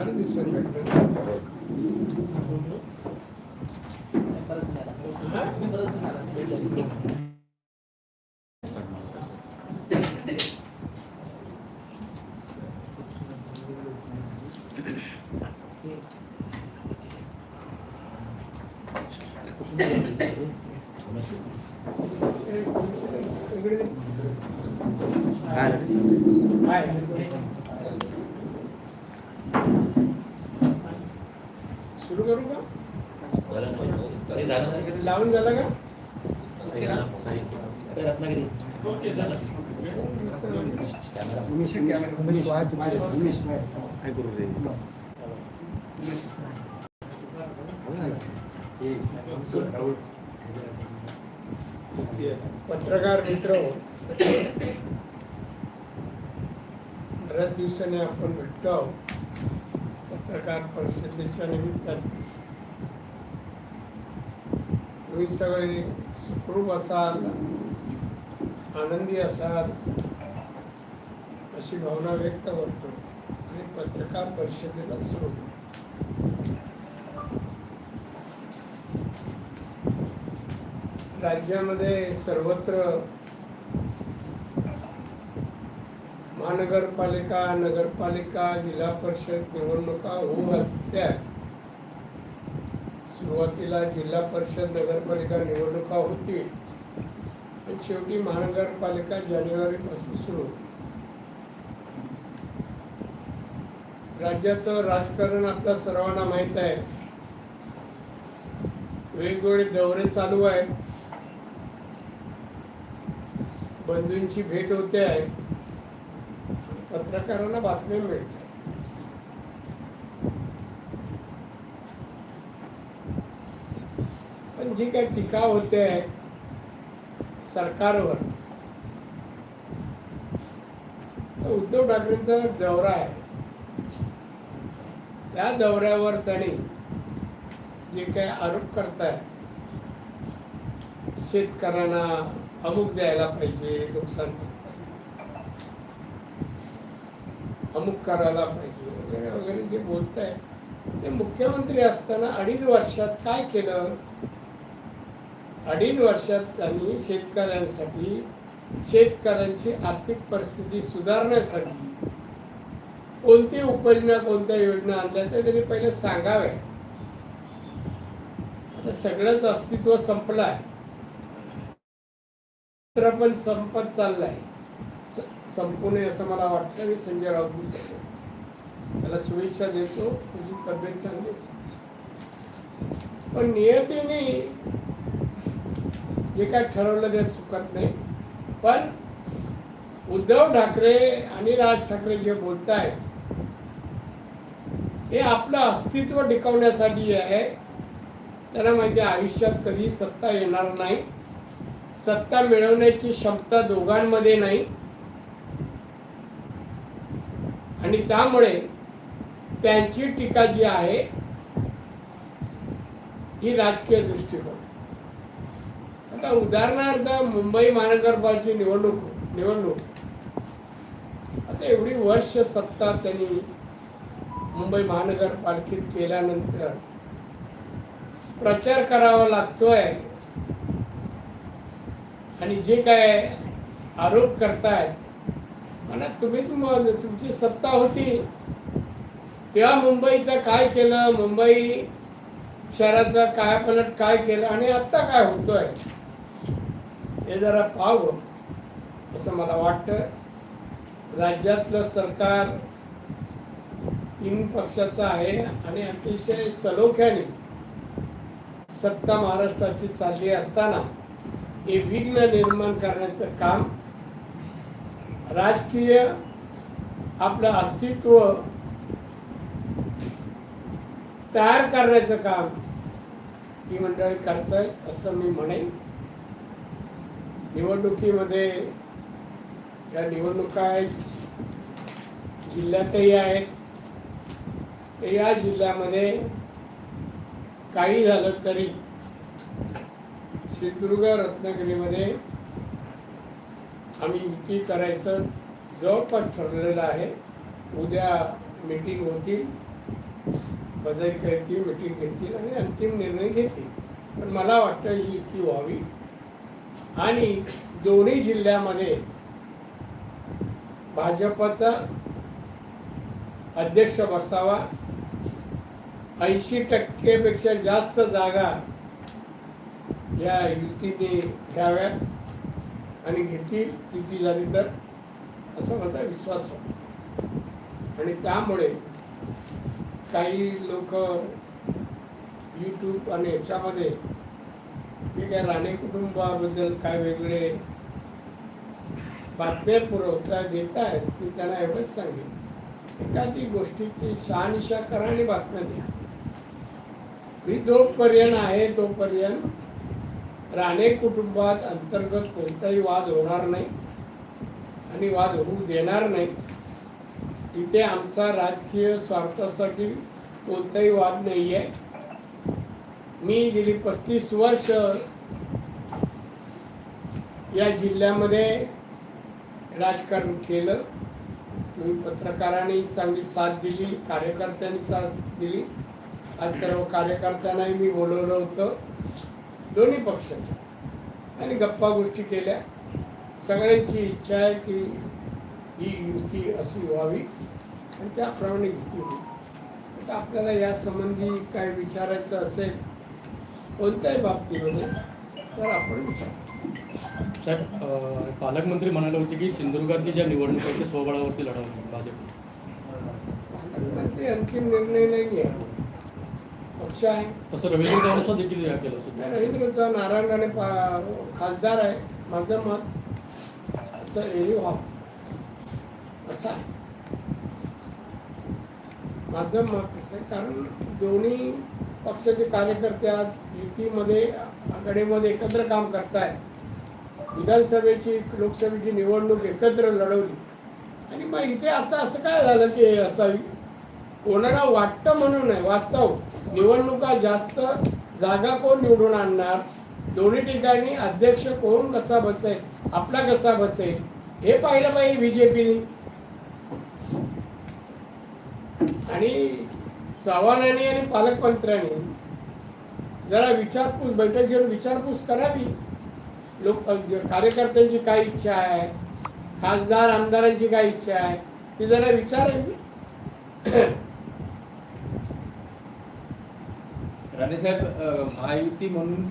అని తీసుకెళ్ళి रत्नागिरी पत्रकार मित्र दिवसाने आपण भेटतो पत्रकार परिषदेच्या निमित्ताने. तुम्ही सगळे सुखरूप असाल आनंदी असाल अशी भावना व्यक्त करतो आणि पत्रकार परिषदेला सुरू राज्यामध्ये सर्वत्र महानगरपालिका नगरपालिका जिल्हा परिषद निवडणुका होऊ घातल्या सुरुवातीला जिल्हा परिषद नगरपालिका निवडणुका होती. शेवटी महानगरपालिका जानेवारीपासून सुरू राज्याचं राजकारण आपल्या सर्वांना माहीत आहे. वेगवेगळे दौरे चालू आहेत. बंधूंची भेट होते आहे. पत्रकारांना बातम्या मिळतात पण जी काही टीका होते सरकारवर उद्धव ठाकरेंचा दौरा आहे त्या दौऱ्यावर त्यांनी जे काही आरोप करताय शेतकऱ्यांना अमुक द्यायला पाहिजे नुकसान अमुक करायला पाहिजे वगैरे वगैरे जे बोलत आहे ते मुख्यमंत्री असताना अडीच वर्षात काय केलं? अडीच वर्षात त्यांनी शेतकऱ्यांसाठी शेतकऱ्यांची आर्थिक परिस्थिती सुधारण्यासाठी कोणती उपाययोजना कोणत्या योजना आणल्या त्या त्यांनी पहिले सांगाव्या. आता सगळंच अस्तित्व संपलं आहे. पण संपत चाललाय. स- संपू नये असं मला वाटतं मी संजय राऊत त्याला शुभेच्छा देतो. तुझी तब्येत चांगली पण नियतीने जे काय ठरवलं ते चुकत नाही. पण उद्धव ठाकरे आणि राज ठाकरे जे बोलत आहेत हे आपलं अस्तित्व टिकवण्यासाठी आहे. त्यांना माहिती आयुष्यात कधी सत्ता येणार नाही. सत्ता मिळवण्याची क्षमता दोघांमध्ये नाही. आणि त्यामुळे त्यांची टीका जी आहे ही राजकीय दृष्टिकोन. आता उदाहरणार्थ मुंबई महानगरपालिकेची निवडणूक निवडणूक. आता एवढी वर्ष सत्ता त्यांनी मुंबई महानगरपालिकेत केल्यानंतर प्रचार करावा लागतोय. आणि जे काय आरोप करतायत म्हणा तुम्ही तुमची सत्ता होती. तेव्हा मुंबईचं काय केलं? मुंबई शहराचा काय पलट काय केलं? आणि आत्ता काय होतोय? हे जरा पाहावं असं मला वाटतं. राज्यातलं सरकार तीन पक्षाचं आहे आणि अतिशय सलोख्याने सत्ता महाराष्ट्राची चालली असताना हे विघ्न निर्माण करण्याचं काम राजकीय आपलं अस्तित्व तयार करण्याचं काम ही मंडळी करताय असं मी म्हणेन. निवडणुकीमध्ये या निवडणुका आहेत जिल्ह्यातही आहेत. तर या जिल्ह्यामध्ये काही झालं तरी सिंधुदुर्ग रत्नागिरीमध्ये आम्ही युती करायचं जवळपास ठरलेलं आहे. उद्या मीटिंग होती पदाधिकारी मिटिंग घेतील आणि अंतिम निर्णय घेतील. पण मला वाटतं ही युती व्हावी. आणि दोन्ही जिल्ह्यामध्ये भाजपचा अध्यक्ष बसावा. ऐंशी टक्केपेक्षा जास्त जागा या युतीने घ्याव्यात आणि घेतील युती झाली तर असा माझा विश्वास होता. आणि त्यामुळे काही लोक यूट्यूब आणि याच्यामध्ये मी काय राणे कुटुंबाबद्दल काय वेगळे बातम्या पुरवता देत आहेत मी त्यांना एवढंच सांगेन. एखादी गोष्टीची शहानिशा करा आणि बातम्या द्या. मी जोपर्यंत आहे तोपर्यंत राणे कुटुंबात अंतर्गत कोणताही वाद होणार नाही आणि वाद होऊ देणार नाही. इथे आमचा राजकीय स्वार्थासाठी कोणताही वाद नाही आहे मी गेली पस्तीस वर्ष या जिल्ह्यामध्ये राजकारण केलं. तुम्ही पत्रकारांनी चांगली साथ दिली कार्यकर्त्यांनी साथ दिली. आज सर्व कार्यकर्त्यांनाही मी बोलवलं होतं. दोन्ही पक्षाच्या. आणि गप्पा गोष्टी केल्या. सगळ्यांची इच्छा आहे की ही युती अशी व्हावी. आणि त्याप्रमाणे युती होईल. आता आपल्याला या संबंधी काय विचारायचं असेल कोणत्याही बाबतीमध्ये तर आपण विचार. साहेब पालकमंत्री म्हणाले होते की सिंधुदुर्गातली ज्या निवडणूक आहे ते स्वबळावरती लढवणार भाजप. ते अंतिम निर्णय नाही आहे. पक्ष आहे. तसं रवींद्र चव्हाण देखील या केलं सुद्धा नाही, रवींद्र चव्हाण नारायण राणे खासदार आहे. माझं मत असं एरी व्हावं असं आहे. माझं मत असं कारण दोन्ही पक्षाचे कार्यकर्ते आज युतीमध्ये आघाडीमध्ये एकत्र काम करतायत. विधानसभेची लोकसभेची निवडणूक एकत्र लढवली. आणि मग इथे आता असं काय झालं की असावी? कोणाला वाटतं म्हणून नाही वास्तव. निवडणुका जास्त जागा कोण निवडून आणणार? दोन्ही ठिकाणी अध्यक्ष कोण कसा बसेल? आपला कसा बसेल? हे पाहिलं पाहिजे बीजेपीने आणि चव्हाणांनी आणि पालकमंत्र्यांनी जरा विचारपूस बैठक घेऊन विचारपूस करावी. लोक कार्यकर्त्यांची काय इच्छा आहे खासदार आमदारांची काय इच्छा आहे ती जरा विचारावी. राणेसाहेब महायुती म्हणून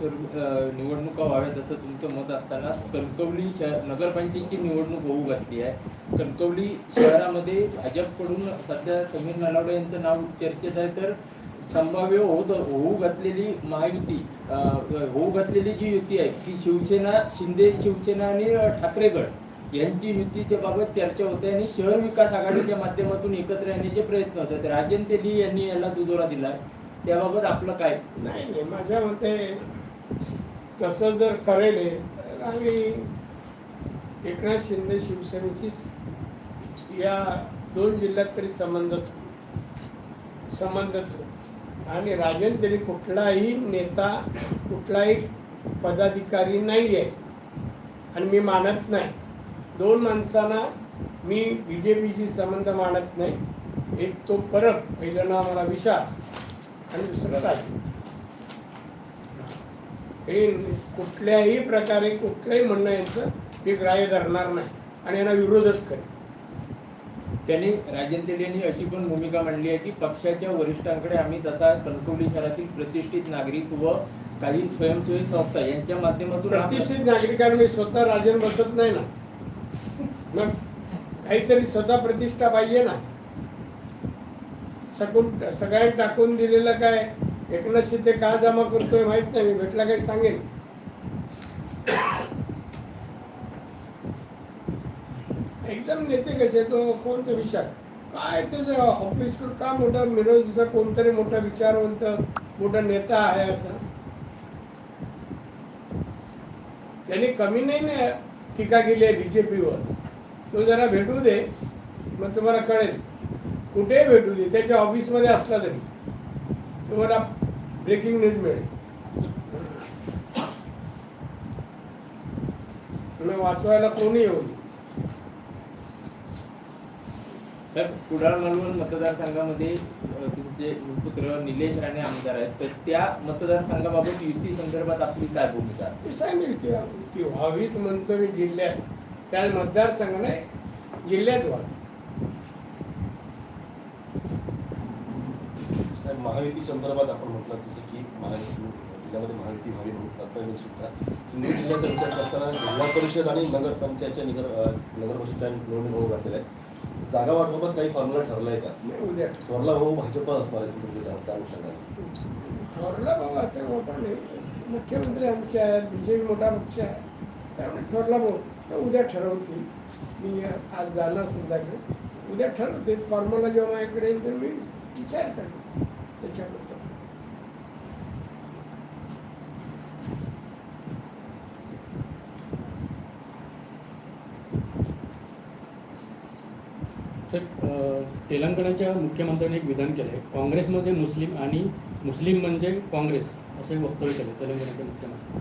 निवडणुका व्हाव्यात असं तुमचं मत असताना कणकवली शहर नगरपंचायतीची निवडणूक होऊ घातली आहे. कणकवली शहरामध्ये भाजपकडून सध्या समीर नलावडे यांचं नाव चर्चेत आहे तर संभाव्य होत होऊ घातलेली महायुती होऊ घातलेली जी युती आहे ती शिवसेना शिंदे शिवसेना आणि ठाकरेगड ठाकरे यांची युतीच्या बाबत चर्चा होते आणि शहर विकास आघाडीच्या माध्यमातून एकत्र येण्याचे प्रयत्न होतात राजन तेली यांनी याला दुजोरा दिला त्याबाबत आपलं काय? नाही नाही माझ्या मते तसं जर करेल तर आम्ही एकनाथ शिंदे शिवसेनेची या दोन जिल्ह्यात तरी संबंध संबंध आणि राजन तरी कुठलाही नेता कुठलाही पदाधिकारी नाही आहे. आणि मी मानत नाही. दोन माणसांना मी बी जे पीशी संबंध मानत नाही. एक तो परब पहिलं नाव मला विशाल आणि दुसरं राजू हे कुठल्याही प्रकारे कुठलंही म्हणणं यांचं मी ग्राह्य धरणार नाही आणि यांना विरोधच करेन त्यांनी तेली यांनी अशी पण भूमिका मांडली आहे की पक्षाच्या वरिष्ठांकडे आम्ही जसा कणकवली शहरातील प्रतिष्ठित नागरिक व काही स्वयंसेवी संस्था यांच्या माध्यमातून प्रतिष्ठित नागरिकांना मी स्वतः राजन बसत नाही ना. मग काहीतरी स्वतः प्रतिष्ठा पाहिजे ना. सकून सगळ्यांनी टाकून दिलेलं काय? एकनाथ शिंदे का जमा करतोय माहीत नाही. मी भेटला काही सांगेल एकदम नेते कसे तो हो? कोण तो विचार? काय त्याचं ऑफिस का मोठा मिरवचा कोणतरी मोठा विचारवंत मोठा नेता आहे असं? त्याने कमी नाही ना टीका केली आहे बीजेपीवर तो जरा भेटू दे. मग तुम्हाला कळेल. कुठेही भेटू दे? त्याच्या ऑफिसमध्ये असला तरी. तुम्हाला ब्रेकिंग न्यूज मिळेल. तुम्ही वाचवायला कोणी येऊ. तर कुडाळ मालवण मतदारसंघामध्ये तुमचे पुत्र निलेश राणे आमदार आहेत. तर त्या मतदारसंघाबाबत युती संदर्भात आपली काय भूमिका? सांगेल व्हावीच म्हणतो मी जिल्ह्यात. त्या मतदारसंघ नाही जिल्ह्यात व्हा साहेब महायुती संदर्भात आपण म्हटलं जसं की महायुती जिल्ह्यामध्ये महायुती व्हावी म्हणून सुद्धा सिंधुदुर्ग जिल्ह्याचा विचार करताना जिल्हा परिषद आणि नगरपंचायतच्या निगर अं, नगरपरिषदच्या निवडणूक होऊ घातलेल्या आहेत. जागा वाटपात काही फॉर्म्युला ठरलाय का? नाही उद्या थोरला भाऊ भाजप असणार आहे सिंधुदुर्ग जिल्ह्यात त्या अनुषंगाने थोरला भाऊ असं मोठा नाही. मुख्यमंत्री आमचे आहेत बीजेपी मोठा पक्ष आहे. त्यामुळे थोरला भाऊ. तर उद्या ठरवतील. मी आज जाणार संध्याकडे उद्या ठरवते फॉर्म्युला जेव्हा माझ्याकडे येईल तर मी विचार करेन त्याच्याबद्दल तर तेलंगणाच्या मुख्यमंत्र्यांनी एक विधान केलं आहे काँग्रेसमध्ये मुस्लिम आणि मुस्लिम म्हणजे काँग्रेस असे वक्तव्य केलं तेलंगणाचे मुख्यमंत्री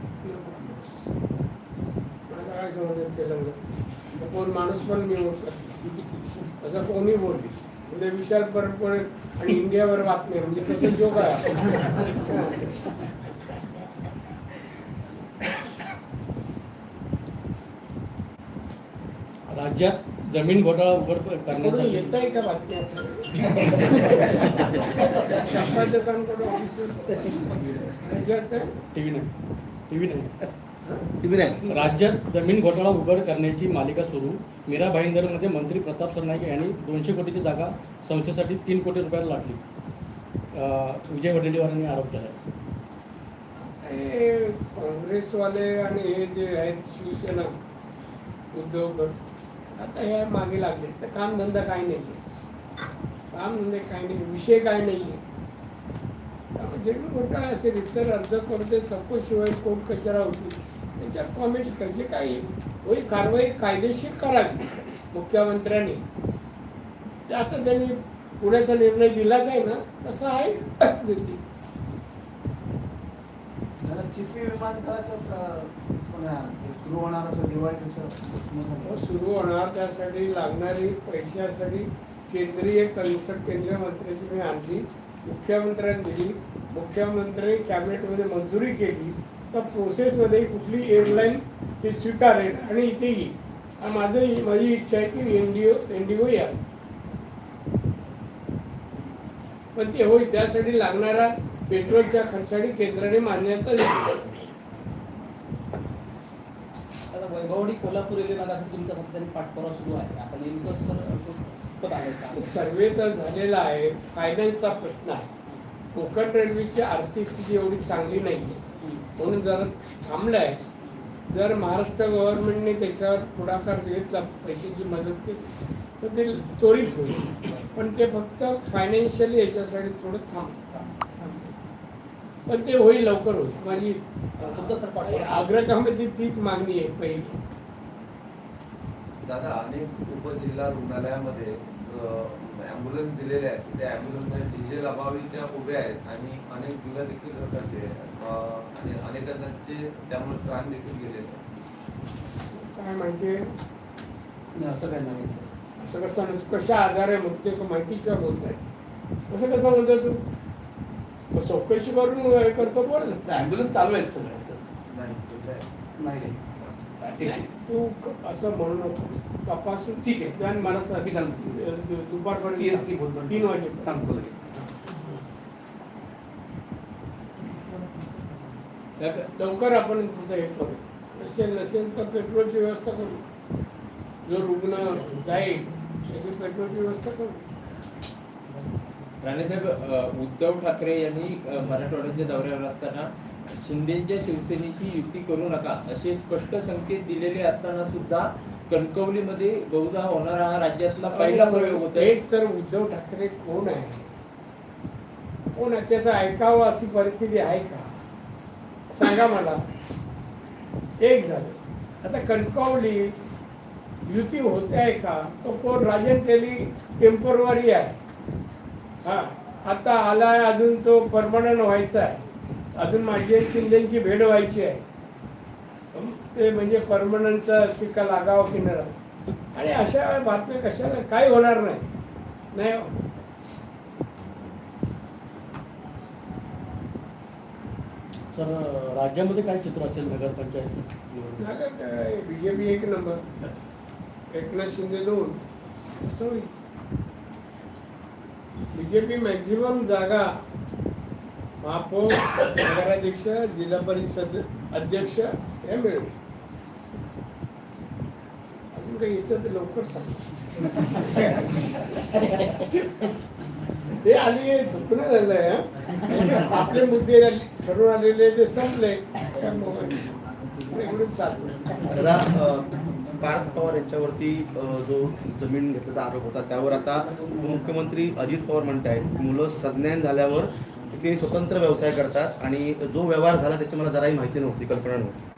तेलंगण? कोण माणूस पण मी ओळखत असं कोणी बोलली उद्या विशाल परत पडेल आणि इंडियावर बातमी म्हणजे तसं जोक आहे. राज्यात जमीन घोटाळा उघड करण्यासाठी येत आहे का बातमी संपादकांकडे ऑफिसवर राज्यात काय? टी व्ही नाही. व्ही नाही राज्यात जमीन घोटाळा उघड करण्याची मालिका सुरू. मीरा भाईंदरमध्ये मंत्री प्रताप सरनाईक यांनी दोनशे कोटीची जागा संस्थेसाठी तीन कोटी रुपयाला लाटली. अ, विजय वडेट्टीवारांनी आरोप केला आहे हे काँग्रेसवाले आणि हे जे आहेत शिवसेना उद्धव गट आता हे मागे लागले. तर कामधंदा काही नाही आहे कामधंदे काही नाही विषय काही नाही आहे त्यामुळे जे घोटाळा असेल. रितसर अर्ज करते चौकशी होईल कोर्ट कचरा होती. त्यांच्यावर कॉमेंट्स करायचे काही होई कारवाई कायदेशीर करावी मुख्यमंत्र्यांनी. आता त्यांनी पुण्याचा निर्णय दिलाच आहे ना तसा आहे. देतील चिपी सुरू होणार दिवाळी सुरू होणार त्यासाठी लागणारी पैशासाठी केंद्रीय कन्सल्ट केंद्रीय मंत्र्याची मी आणली मुख्यमंत्र्यांनी दिली. मुख्यमंत्र्यांनी कॅबिनेटमध्ये मंजुरी केली. तर प्रोसेसमध्ये कुठली एअरलाईन ही स्वीकारेल आणि इथे येईल. माझं माझी इच्छा आहे की इंडिओ इंडिगो या. पण ते होईल त्यासाठी लागणारा पेट्रोलच्या खर्चाने केंद्राने मान्यता दिली. आता वैभववाडी कोल्हापूर रेल्वे मार्गासाठी तुमचा सध्या पाठपुरावा सुरू आहे. आता नेमकं सर सर्वे तर झालेला आहे. फायनान्सचा प्रश्न आहे. कोकण रेल्वेची आर्थिक स्थिती एवढी चांगली नाही आहे म्हणून जर थांबलाय जर महाराष्ट्र गव्हर्नमेंटने त्याच्यावर पुढाकार घेतला पैशाची मदत केली तर ते त्वरित होईल. पण ते फक्त फायनान्शियली याच्यासाठी थोडं थांब पण ते होईल लवकर होईल. माझी तुमचा आग्रहामध्ये तीच मागणी आहे पहिली. दादा अनेक उपजिल्हा रुग्णालयामध्ये ॲम्ब्युलन्स दिलेले आहेत. त्या ॲम्ब्युलन्स डिझेल अभावी त्या उभ्या आहेत आणि अनेक बिलं देखील आणि अनेकांचे त्यामुळे प्राण देखील आहेत काय माहिती आहे नाही, असं काही नाही सर असं कसं म्हणतो तू कशा आधारे का माहितीच्या बोलताय असं कसं म्हणतो तू चौकशी करून हे करतो बोल ना ॲम्ब्युलन्स चालू आहेत सगळं सर नाही आहे. आहे. तू असं म्हणू नको तपासून ठीक आहे. आणि मला सांग. दुपारपर्यंत. बोलतो तीन वाजेपर्यंत सांगतो लगेच साहेब लवकर आपण तसं हे करू. नसेल नसेल तर पेट्रोलची व्यवस्था करू. जो रुग्ण जाईल त्याची पेट्रोलची व्यवस्था करू. राणेसाहेब उद्धव ठाकरे यांनी मराठवाड्याच्या दौऱ्यावर असताना शिंदेच्या शिवसेनेशी युती करू नका असे स्पष्ट संकेत दिलेले असताना सुद्धा कणकवलीमध्ये बहुधा होणारा हा राज्यातला पहिला प्रयोग होता. एक तर उद्धव ठाकरे कोण आहे? कोण आहे? त्याचं ऐकावं अशी परिस्थिती आहे का? सांगा मला. एक झालं. आता कणकवली युती होते आहे का? तो कोण राजन तेली टेम्परवरी आहे. हा. आता आलाय अजून तो परमनंट व्हायचा आहे. अजून माझी एक शिंदेची भेट व्हायची आहे. ते म्हणजे परमनंटचा सिक्का लागावा की आणि अशा बातम्या कशाला? काय होणार नाही. नाही हो. सर राज्यामध्ये काय चित्र असेल नगरपंचायत निवडणूक? झालं काय? बीजेपी एक नंबर. एकनाथ शिंदे दोन. असं होईल. बीजेपी मॅक्झिमम जागा महापौर नगराध्यक्ष जिल्हा परिषद अध्यक्ष हे मिळेल. अजून काही तर लवकर सांग. ते आली दुखणं झालंय. आपले मुद्दे ठरून आलेले ते संपले. दादा पार्थ पवार यांच्यावरती जो जमीन घेतल्याचा आरोप होता त्यावर आता मुख्यमंत्री अजित पवार म्हणत आहेत मुलं संज्ञान झाल्यावर ते स्वतंत्र व्यवसाय करतात आणि जो व्यवहार झाला त्याची मला जराही माहिती नव्हती कल्पना नव्हती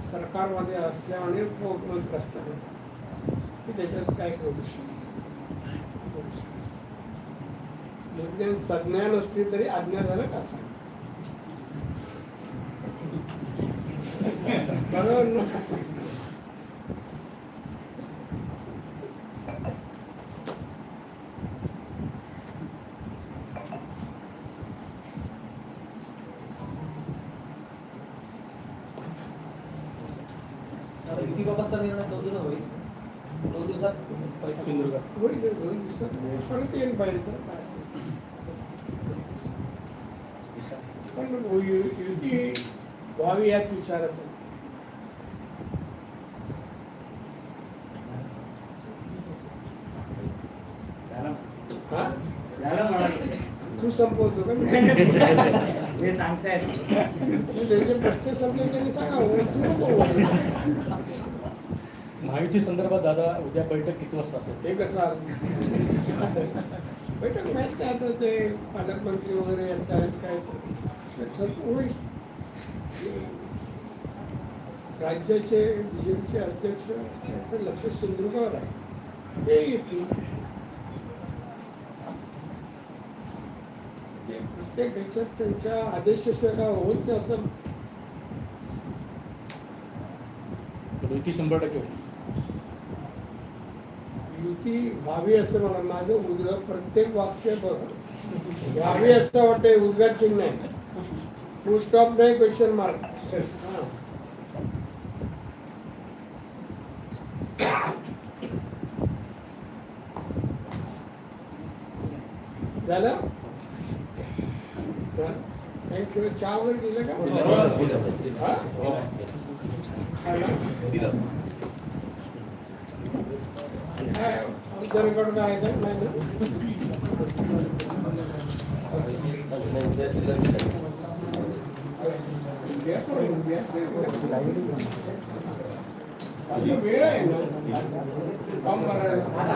सरकारमध्ये असल्याने उपमुख्यमंत्री असल्याने की त्याच्यात काय करू शकतो विज्ञान संज्ञान असली तरी आज्ञा झालं कसं बरोबर ना आता युतीबाबतचा निर्णय दोन दिवसात होईल दोन दिवसात बैठक सिंधुदुर्गात होईल दोन दिवसात परत येईल पाहिजे. पण यु- युती व्हावी याच विचाराचं हा? तू संपवतो का ते सांगतायत त्याचे प्रश्न संपले त्यांनी सांगावं तू नको. महायुती संदर्भात दादा उद्या बैठक किती वाजता असेल? हे कसं? बैठक माहीत काय आता ते पालकमंत्री वगैरे येतात काय ते राज्याचे बीजेपीचे अध्यक्ष त्यांचं लक्ष सिंधुदुर्गावर आहे. ते येतील. ते प्रत्येक ह्याच्यात त्यांच्या आदेशाशिवाय काय होत नाही असं शंभर टक्के होईल. युती व्हावी असं मला माझं उद्गार प्रत्येक वाक्य बघ. व्हावी असं वाटतंय उद्गार चिन्ह आहे. फुल स्टॉप नाही क्वेश्चन मार्क झालं? थँक्यू चहा वगैरे दिलं का हा? खायला? काय औषधांकडून काय आहे का? नाही वेळ आहे ना काम